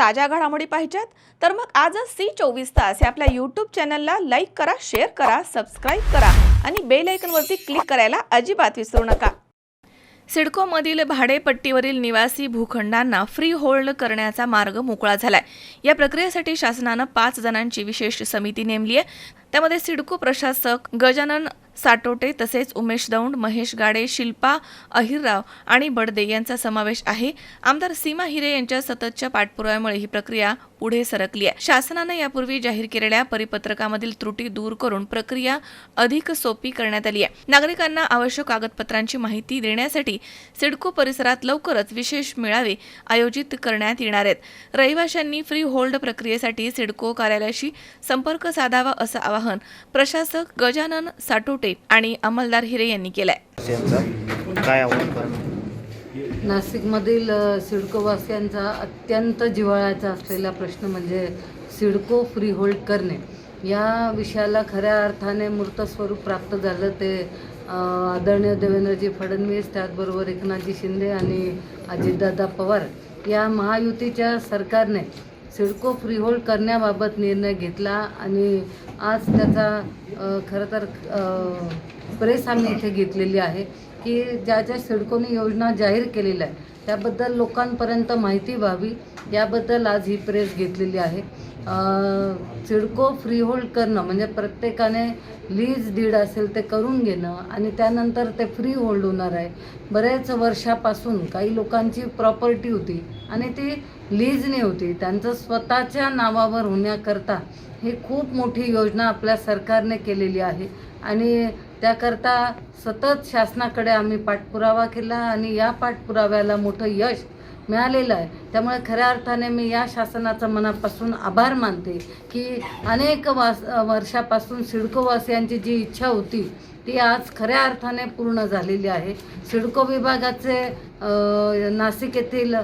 ताज्या घडामोडी पाहिजेत. तर मग आजच सी चोवीस तास या आपल्या यूट्यूब चॅनलला लाईक करा शेअर करा सबस्क्राईब करा आणि बेल आयकनवरती क्लिक करायला अजिबात विसरू नका. सिडकोमधील भाडेपट्टीवरील निवासी भूखंडांना फ्री होल्ड करण्याचा मार्ग मोकळा झालाय. या प्रक्रियेसाठी शासनानं पाच जणांची विशेष समिती नेमली आहे. त्यामध्ये सिडको प्रशासक गजानन साटोटे तसेच उमेश दौंड महेश गाडे शिल्पा अहिरराव आणि बडदे यांचा समावेश आहे. आमदार सीमा हिरे यांच्या सततच्या पाठपुराव्यामुळे ही प्रक्रिया पुढे सरकली आहे. शासनानं यापूर्वी जाहीर केलेल्या परिपत्रकामधील त्रुटी दूर करून प्रक्रिया अधिक सोपी करण्यात आली आहे. नागरिकांना आवश्यक कागदपत्रांची माहिती देण्यासाठी सिडको परिसरात लवकरच विशेष मेळावे आयोजित करण्यात येणार आहेत. रहिवाशांनी फ्री होल्ड प्रक्रियेसाठी सिडको कार्यालयाशी संपर्क साधावा असं आवाहन प्रशासक गजानन साटोटे आणि अंमलदार हिरे यांनी केलंय. काय आव्हान नाशिकमधील सिडकोवासियांचा अत्यंत जिव्हाळ्याचा असलेला प्रश्न म्हणजे सिडको फ्री होल्ड करणे. या विषयाला खऱ्या अर्थाने मूर्त स्वरूप प्राप्त झालं ते आदरणीय देवेंद्रजी फडणवीस त्याचबरोबर एकनाथजी शिंदे आणि अजितदादा पवार या महायुतीच्या सरकारने सिडको फ्री होल्ड करण्याबाबत निर्णय घेतला आणि आज त्याचा खरं तर प्रेस आम्ही इथे घेतलेली आहे. की ज्या ज्या सिडकोने योजना जाहीर केलेल्या आहे त्याबद्दल लोकांपर्यंत माहिती व्हावी याबद्दल आज ही प्रेस घेतलेली आहे. सिडको फ्री होल्ड करणं म्हणजे प्रत्येकाने लीज डीड असेल ते करून घेणं आणि त्यानंतर ते फ्री होल्ड होणार आहे. बरेच वर्षापासून काही लोकांची प्रॉपर्टी होती आणि ती लीजने होती. त्यांचं स्वतःच्या नावावर होण्याकरता ही खूप मोठी योजना आपल्या सरकारने केलेली आहे आणि त्याकरता सतत शासनाकडे आम्ही पाठपुरावा केला आणि या पाठपुराव्याला मोठं यश मिळालेलं आहे. त्यामुळे खऱ्या अर्थाने मी या शासनाचा मनापासून आभार मानते की अनेक वास वर्षापासून सिडकोवासियांची जी इच्छा होती ती आज खऱ्या अर्थाने पूर्ण झालेली आहे. सिडको विभागाचे नाशिक येथील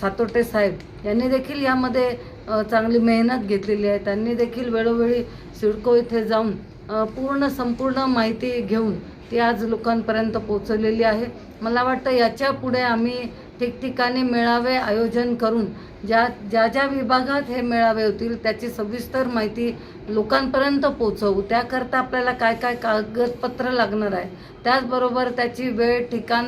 सातोटे साहेब यांनी देखील यामध्ये चांगली मेहनत घेतलेली आहे. त्यांनी देखील वेळोवेळी सिडको इथे जाऊन पूर्ण संपूर्ण माहिती घेऊन ती आज लोकांपर्यंत पोचवलेली आहे. मला वाटतं याच्यापुढे आम्ही ठिकठिकाणी मेळावे आयोजन करून ज्या ज्या ज्या विभागात हे मेळावे होतील त्याची सविस्तर माहिती लोकांपर्यंत पोचवू त्याकरता आपल्याला काय काय कागदपत्र लागणार आहे त्याचबरोबर त्याची वेळ ठिकाण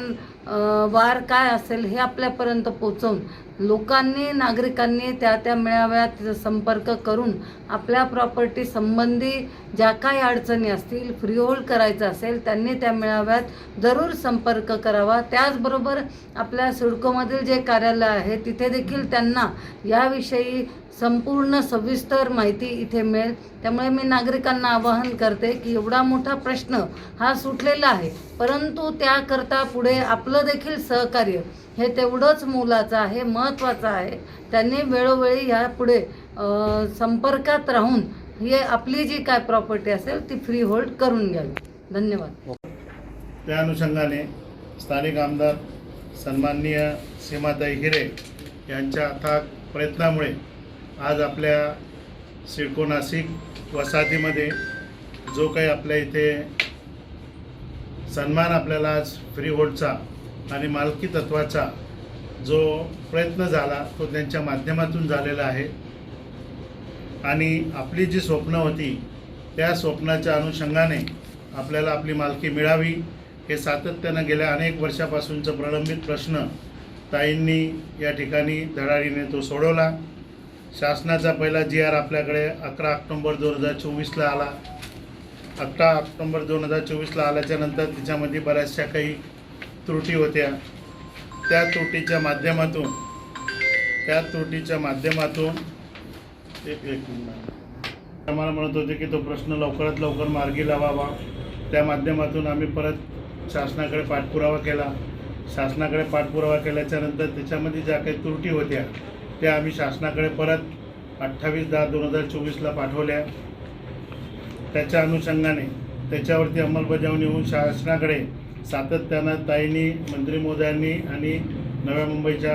वार काय असेल हे आपल्यापर्यंत पोचवून लोकांनी नागरिकांनी त्या त्या मेळाव्यात संपर्क करून आपल्या प्रॉपर्टी संबंधी ज्या काही अडचणी असतील फ्री होल्ड करायचं असेल त्यांनी त्या मेळाव्यात जरूर संपर्क करावा. त्याचबरोबर आपल्या सिडकोमधील जे कार्यालय आहे तिथे देखील त्यांना याविषयी संपूर्ण सविस्तर माहिती इथे मिळेल. त्यामुळे मी नागरिकांना आवाहन करते की एवढा मोठा प्रश्न हा सुटलेला आहे. परंतु त्याकरता पुढे आपलं देखील सहकार्य हे तेवढंच मोलाचं आहे महत्त्वाचं आहे. त्यांनी वेळोवेळी यापुढे संपर्कात राहून हे आपली जी काय प्रॉपर्टी असेल ती फ्री होल्ड करून घ्यावी. धन्यवाद. त्या अनुषंगाने स्थानिक आमदार सन्माननीय सीमाताई हिरे यांच्या अथाक प्रयत्नामुळे आज आपल्या सिडको नाशिक वसाहतीमध्ये जो काही आपल्या इथे सन्मान आपल्याला आज फ्री होल्डचा आणि मालकी तत्वाचा जो प्रयत्न झाला तो त्यांच्या माध्यमातून झालेला आहे. आणि आपली जी स्वप्न होती त्या स्वप्नाच्या अनुषंगाने आपल्याला आपली मालकी मिळावी हे सातत्यानं गेल्या अनेक वर्षापासूनचं प्रलंबित प्रश्न ताईंनी या ठिकाणी धडाडीने तो सोडवला. शासनाचा पहिला जी आर आपल्याकडे अकरा ऑक्टोंबर दोन हजार चोवीसला आला. अकरा ऑक्टोंबर दोन हजार चोवीसला आल्याच्यानंतर तिच्यामध्ये त्याच्यामध्ये बऱ्याचशा काही त्रुटी होत्या. त्या त्रुटीच्या माध्यमातून त्या त्रुटीच्या माध्यमातून एक एक मिनिट. आम्हाला म्हणत होते की तो प्रश्न लवकरात लवकर मार्गी लावावा. त्या माध्यमातून आम्ही परत शासनाकडे पाठपुरावा केला. शासनाकडे पाठपुरावा केल्याच्यानंतर त्याच्यामध्ये ज्या काही त्रुटी होत्या त्या आम्ही शासनाकडे परत अठ्ठावीस दहा दोन हजार चोवीसला पाठवल्या. त्याच्या अनुषंगाने त्याच्यावरती अंमलबजावणी होऊन शासनाकडे सातत्यानं ताईंनी मंत्री मोदयांनी आणि नव्या मुंबईच्या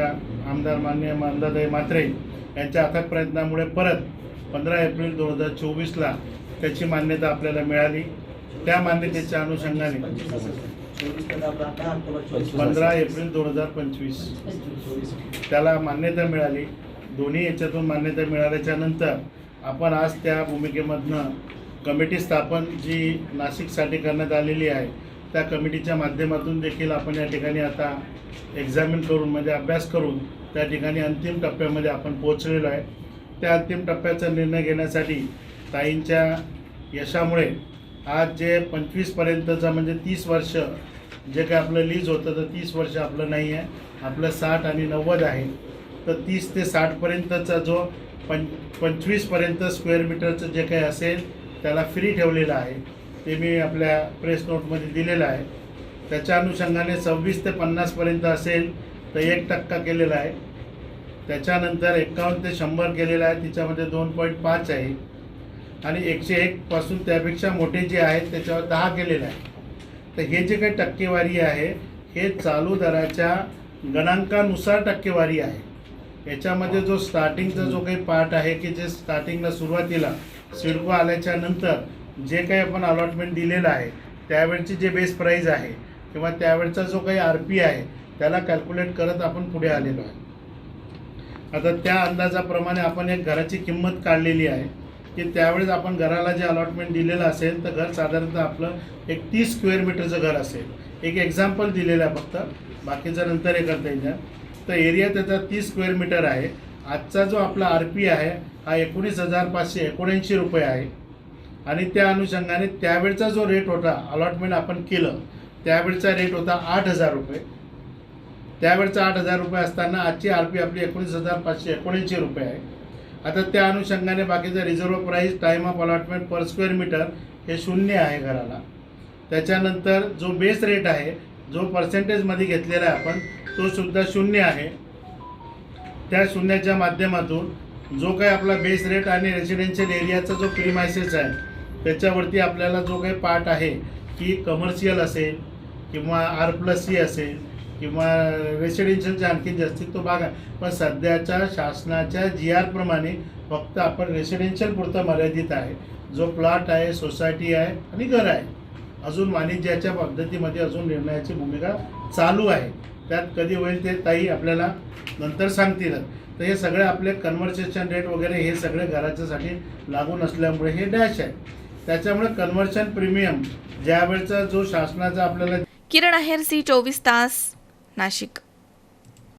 आमदार मान्य मानदादाई म्हात्रे यांच्या अथक प्रयत्नामुळे परत पंधरा एप्रिल दोन हजार चोवीसला त्याची मान्यता आपल्याला मिळाली. त्या मान्यतेच्या अनुषंगाने पंधरा एप्रिल दोन हजार पंचवीस. त्याला मान्यता मिळाली. दोन्ही याच्यातून मान्यता मिळाल्याच्या नंतर आपण आज त्या भूमिकेमधनं कमिटी स्थापन जी नाशिकसाठी करण्यात आलेली आहे त्या कमिटीच्या माध्यमातून देखील आपण या ठिकाणी आता एक्झामिन करून म्हणजे अभ्यास करून त्या ठिकाणी अंतिम टप्प्यामध्ये आपण पोहोचलेलो आहे. त्या अंतिम टप्प्याचा निर्णय घेण्यासाठी ताईंच्या यशामुळे आज जे पंचवीसपर्यंतचा म्हणजे तीस वर्ष जे काय आपलं लीज होतं तर तीस वर्ष आपलं नाही आहे आपलं साठ आणि नव्वद आहे. तर तीस ते साठपर्यंतचा जो पं पंचवीसपर्यंत स्क्वेअर मीटरचं जे काही असेल त्याला फ्री ठेवलेलं आहे. ते मी आपल्या प्रेस नोटमध्ये दिलेलं आहे. त्याच्या अनुषंगाने सव्वीस ते पन्नासपर्यंत असेल तर एक टक्का केलेला आहे. त्याच्यानंतर एकावन्न ते शंभर केलेलं आहे तिच्यामध्ये दोन पॉईंट पाच आहे. आणि एकशे एकपासून त्यापेक्षा मोठे जे आहेत त्याच्यावर दहा केलेलं आहे. तर हे जे काही टक्केवारी आहे हे चालू दराच्या गणांकानुसार टक्केवारी आहे. याच्यामध्ये जो स्टार्टिंगचा जो काही पार्ट आहे की जे स्टार्टिंगला सुरुवातीला सिडको आल्याच्यानंतर जे काही आपण अलॉटमेंट दिलेलं आहे त्यावेळची जे बेस प्राईज आहे किंवा त्यावेळचा जो काही आर पी आहे त्याला कॅल्क्युलेट करत आपण पुढे आलेलो आहे. आता त्या अंदाजाप्रमाणे आपण एक घराची किंमत काढलेली आहे की त्यावेळेस आपण घराला जे अलॉटमेंट दिलेलं असेल तर घर साधारणतः आपलं एक तीस स्क्वेअर मीटरचं घर असेल. एक एक्झाम्पल दिलेलं आहे फक्त बाकीचं नंतर हे करता येईल. तर एरिया त्याचा तीस स्क्वेअर मीटर आहे. आजचा जो आपला आर पी आहे हा एकोणीस हजार पाचशे एकोणऐंशी रुपये आहे. आणि त्या अनुषंगाने त्यावेळचा जो रेट होता अलॉटमेंट आपण केलं त्यावेळचा रेट होता आठ हजार रुपये. त्यावेळचा आठ हजार रुपये असताना आजची आर पी आपली एकोणीस हजार पाचशे एकोणऐंशी रुपये आहे. आता त्या अनुषंगाने बाकीचं reserve price time of allotment per square metre हे शून्य आहे घराला. त्याच्यानंतर जो बेस रेट आहे जो पर्सेंटेजमध्ये घेतलेला आहे आपण तो सुद्धा शून्य आहे. त्या शून्याच्या माध्यमातून जो काही आपला बेस रेट आणि रेसिडेन्शियल एरियाचा जो प्रिमायसेस आहे त्याच्यावरती आपल्याला जो काही पार्ट आहे की कमर्शियल असेल किंवा आर प्लस सी असेल किंवा रेसिडेन्शियलचे आणखी जास्तीत तो भाग आहे. पण सध्याच्या शासनाच्या जी आरप्रमाणे फक्त आपण रेसिडेन्शियल पुरतं मर्यादित आहे. जो प्लॉट आहे सोसायटी आहे आणि घर आहे. अजून वाणिज्याच्या पद्धतीमध्ये अजून निर्णयाची भूमिका चालू आहे. त्यात कधी होईल ते ताई आपल्याला नंतर सांगतीलच तर हे सगळे आपले कन्व्हर्सेशन रेट वगैरे हे सगळे घराच्यासाठी लागू नसल्यामुळे हे डॅश आहे. त्याच्यामुळे कन्व्हर्शन प्रीमियम ज्यावेळचा जो शासनाचा आपल्याला किरण आहेर सी चोवीस तास नाशिक.